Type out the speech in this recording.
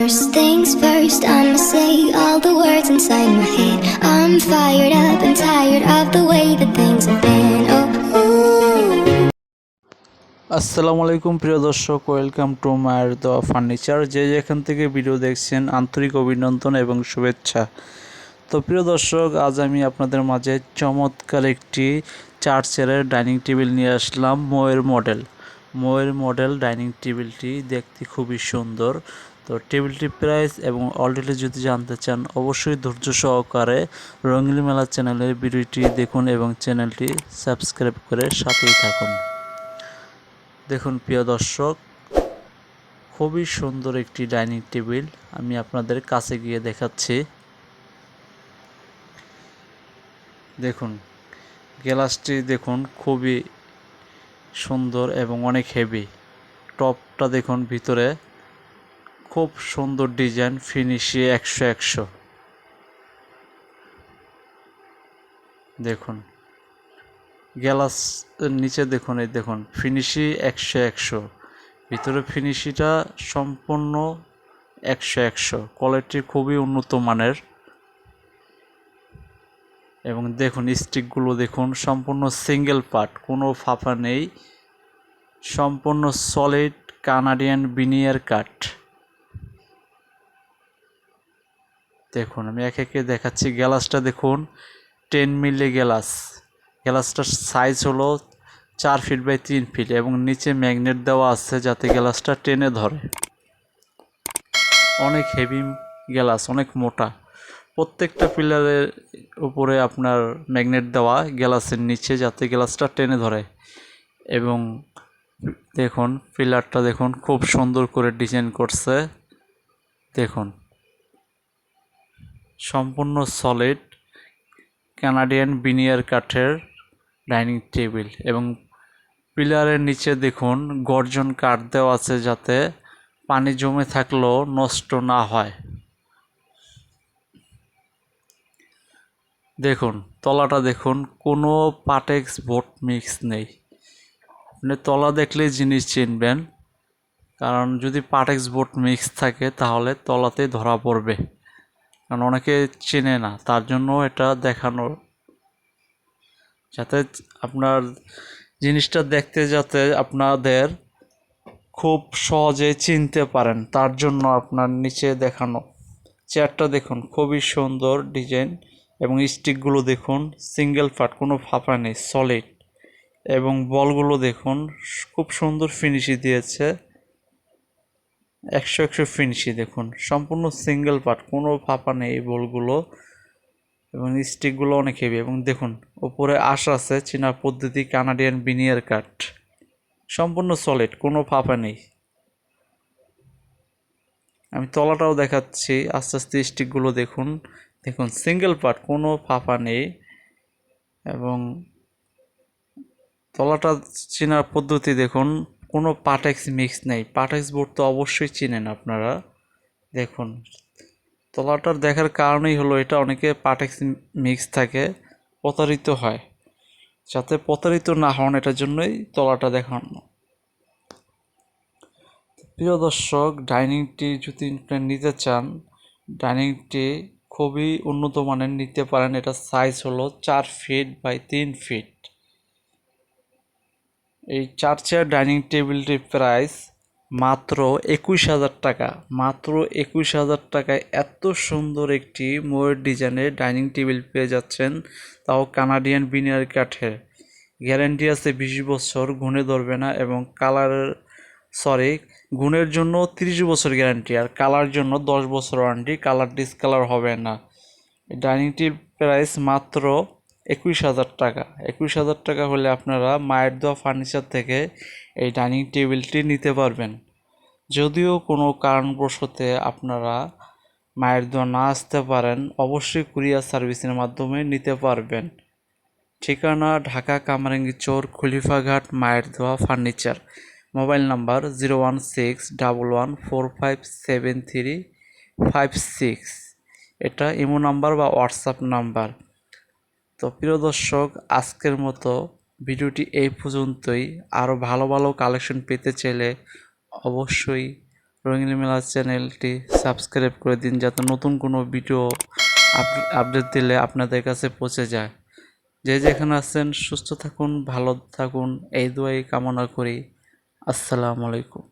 First things first, I'ma say all the words inside my head. I'm fired up and tired of the way that things have been. Oh. আসসালামু আলাইকুম প্রিয় দর্শক welcome to মায়ের দোয়া furniture যে যেখান থেকে ভিডিও দেখছেন আন্তরিক অভিনন্দন এবং শুভেচ্ছা তো প্রিয় দর্শক আজ আমি আপনাদের মাঝে চমৎকার একটি চার চেয়ারের ডাইনিং টেবিল নিয়ে আসলাম মোয়ের মডেল মোয়ের মডেল ডাইনিং টেবিলটি দেখতে খুবই সুন্দর তো টেবিলটি প্রাইস এবং অলরেডি যদি জানতে চান, অবশ্যই ধৈর্য সহকারে রঙিন মেলা চ্যানেলের ভিডিওটি দেখুন এবং চ্যানেলটি সাবস্ক্রাইব করে সাথেই থাকুন। দেখুন, প্রিয় দর্শক, খুবই সুন্দর একটি ডাইনিং টেবিল আমি আপনাদের কাছে গিয়ে দেখাচ্ছি। দেখুন গ্লাসটি দেখুন খুবই সুন্দর এবং অনেক হেভি টপটা দেখুন ভিতরে। খুব সুন্দর ডিজাইন, ফিনিশে একশো একশো। দেখুন গ্লাস নিচে দেখুন, এই দেখুন, ফিনিশি একশো একশো। ভিতরে ফিনিশিটা সম্পূর্ণ একশো একশো। কোয়ালিটি খুবই উন্নত মানের। এবং দেখুন, স্টিকগুলো দেখুন, সম্পূর্ণ সিঙ্গেল পার্ট, কোনো ফাঁপা নেই। সম্পূর্ণ সলিড কানাডিয়ান বিনিয়ার কাঠ দেখুন, আমি একে একে দেখাচ্ছি। গ্যালাসটা দেখুন টেন মিলি গ্লাস। গ্লাসটার সাইজ হলো চার ফিট বাই তিন ফিট এবং নিচে ম্যাগনেট দেওয়া আছে যাতে গ্লাসটা টেনে ধরে। অনেক হেভি গ্লাস, অনেক মোটা। প্রত্যেকটা পিলারের উপরে আপনার ম্যাগনেট দেওয়া গ্লাসের নিচে যাতে গ্লাসটা টেনে ধরে। এবং দেখুন পিলারটা দেখুন, খুব সুন্দর করে ডিজাইন করছে। দেখুন। সম্পূর্ণ সলিড কানাডিয়ান বিনিয়ার কাঠের ডাইনিং টেবিল এবং পিলারের নিচে দেখুন গর্জন কাঠ দেওয়া আছে যাতে পানি জমে থাকলেও নষ্ট না হয়। দেখুন, তলাটা দেখুন, কোনো পাটেক্স বোট মিক্স নেই। আপনি তলা দেখলেই জিনিস চিনবেন, কারণ যদি পাটেক্স বোট মিক্স থাকে তাহলে তলাতে ধরা পড়বে। কারণ অনেকে চেনে না, তার জন্য এটা দেখানো। যাতে আপনার জিনিসটা দেখতে যাতে আপনাদের খুব সহজে চিনতে পারেন, তার জন্য আপনার নিচে দেখানো। চেয়ারটা দেখুন, খুবই সুন্দর ডিজাইন এবং স্টিকগুলো দেখুন, সিঙ্গেল পার্ট, কোনো ফাঁপা নেই সলিড এবং বলগুলো দেখুন, খুব সুন্দর ফিনিশি দিয়েছে। একশো একশো ফিনিশি দেখুন। সম্পূর্ণ সিঙ্গেল পার্ট কোনো ফাঁপা নেই এই বলগুলো। এবং স্টিকগুলো অনেক হেভি এবং দেখুন, ওপরে আশ আছে, চীনা পদ্ধতি কানাডিয়ান বিনিয়ার কাট সম্পূর্ণ সলিড কোনো ফাঁপা নেই। আমি তলাটাও দেখাচ্ছি, আস্তে আস্তে স্টিকগুলো দেখুন। দেখুন সিঙ্গেল পার্ট কোনো ফাঁপা নেই। এবং তলাটা চেনার পদ্ধতি দেখুন। কোনো পাটেক্স মিক্স নেই। পাটেক্স বোর্ড তো অবশ্যই চিনেন আপনারা। দেখুন, তলাটার দেখার কারণেই হলো এটা অনেকে পাটেক্স মিক্স থাকে, প্রতারিত হয়। যাতে প্রতারিত না হন, এটার জন্যই তলাটা দেখানো। প্রিয় দর্শক, ডাইনিংটি যদি নিতে চান, ডাইনিংটি খুবই উন্নত মানের, নিতে পারেন। এটা সাইজ হলো চার ফিট বাই তিন ফিট এই চার চেয়ার ডাইনিং টেবিলটির প্রাইস মাত্র একুশ হাজার টাকা। মাত্র একুশ হাজার টাকায় এত সুন্দর একটি ময়ূর ডিজাইনের ডাইনিং টেবিল পেয়ে যাচ্ছেন তাও কানাডিয়ান বিনিয়ার কাঠের গ্যারান্টি আছে বিশ বছর, ঘুণে ধরবে না এবং কালারের সরি গুণের জন্য তিরিশ বছর গ্যারান্টি আর কালার জন্য দশ বছর ওয়ারেন্টি, কালার ডিসকালার হবে না। ডাইনিংটির প্রাইস মাত্র একুশ হাজার টাকা। একুশ হাজার টাকা হলে আপনারা মায়ের দোয়া ফার্নিচার থেকে এই ডাইনিং টেবিলটি নিতে পারবেন। যদিও কোনো কারণবশতে আপনারা মায়ের দোয়া না আসতে পারেন, অবশ্যই কুরিয়ার সার্ভিসের মাধ্যমে নিতে পারবেন। ঠিকানা ঢাকা কামারেঙ্গি চোর, খলিফাঘাট, মায়ের দোয়া furniture mobile number zero one six double one four five seven three five six. এটা ইমো নাম্বার বা হোয়াটসঅ্যাপ নাম্বার। তো প্রিয় দর্শক, আজকের মতো ভিডিওটি এই পর্যন্তই। আরও ভালো ভালো কালেকশন পেতে চাইলে অবশ্যই রঙিন মেলা চ্যানেলটি সাবস্ক্রাইব করে দিন যাতে নতুন কোনো ভিডিও আপডেট দিলে আপনাদের কাছে পৌঁছে যায়। যে যেখানে আছেন, সুস্থ থাকুন, ভালো থাকুন, এই দোয়াই কামনা করি। আসসালামু আলাইকুম।